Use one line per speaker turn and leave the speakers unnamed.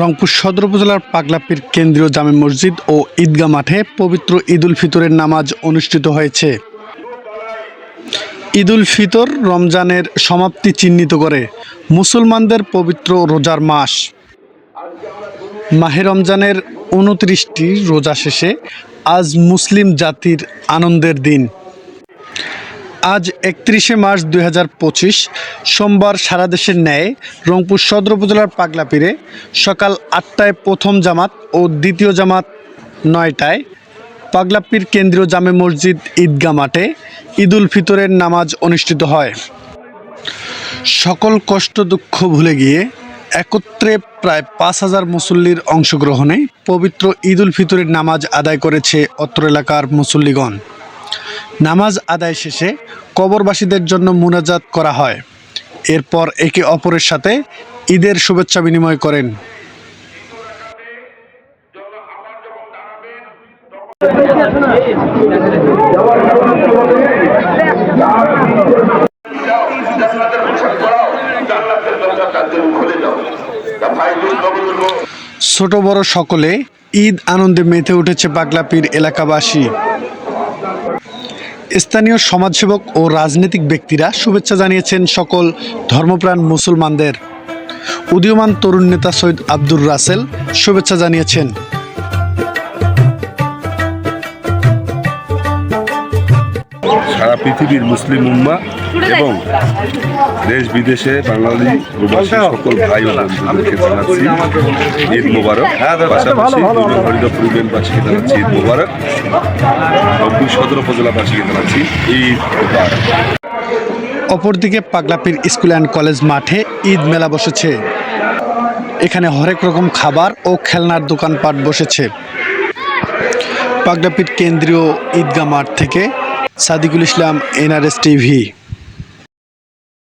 রংপুর সদর উপজেলার পাগলাপির কেন্দ্রীয় জামে মসজিদ ও ঈদগাহ মাঠে পবিত্র ঈদুল ফিতরের নামাজ অনুষ্ঠিত হয়েছে। ঈদুল ফিতর রমজানের সমাপ্তি চিহ্নিত করে মুসলমানদের পবিত্র রোজার মাস। মাহে রমজানের উনত্রিশটি রোজা শেষে আজ মুসলিম জাতির আনন্দের দিন। আজ একত্রিশে মার্চ দু হাজার পঁচিশ, সোমবার সারা দেশের ন্যায় রংপুর সদর উপজেলার পাগলাপীরে সকাল আটটায় প্রথম জামাত ও দ্বিতীয় জামাত নয়টায় পাগলাপীর কেন্দ্রীয় জামে মসজিদ ঈদগাহ মাঠে ঈদুল ফিতরের নামাজ অনুষ্ঠিত হয়। সকল কষ্ট দুঃখ ভুলে গিয়ে একত্রে প্রায় পাঁচ হাজার মুসল্লির অংশগ্রহণে পবিত্র ঈদুল ফিতরের নামাজ আদায় করেছে অত্র এলাকার মুসল্লিগণ। নামাজ আদায় শেষে কবরবাসীদের জন্য মুনাজাত করা হয়। এরপর একে অপরের সাথে ঈদের শুভেচ্ছা বিনিময় করেন। ছোট বড় সকলে ঈদ আনন্দে মেতে উঠেছে পাগলাপীর এলাকাবাসী। স্থানীয় সমাজসেবক ও রাজনৈতিক ব্যক্তিরা শুভেচ্ছা জানিয়েছেন সকল ধর্মপ্রাণ মুসলমানদের। উদীয়মান তরুণ নেতা সৈয়দ আব্দুর রাসেল শুভেচ্ছা জানিয়েছেন।
সারা পৃথিবীর মুসলিম উম্মা এবং দেশ বিদেশে বাঙালি সকল ভাই ও বন্ধুদেরকে জানাচ্ছি ঈদ মোবারক। পাশাপাশি হরিদপুর ইউনিয়নবাসীকে জানাচ্ছি ঈদ মোবারক। রংপুর সদর উপজেলাবাসীকে জানাচ্ছি ঈদ মোবারক।
অপরদিকে পাগলাপীর স্কুল অ্যান্ড কলেজ মাঠে ঈদ মেলা বসেছে। এখানে হরেক রকম খাবার ও খেলনার দোকানপাট বসেছে। পাগলাপীর কেন্দ্রীয় ঈদগাহ মাঠ থেকে সাদিকুল ইসলাম এনআরএস টিভি।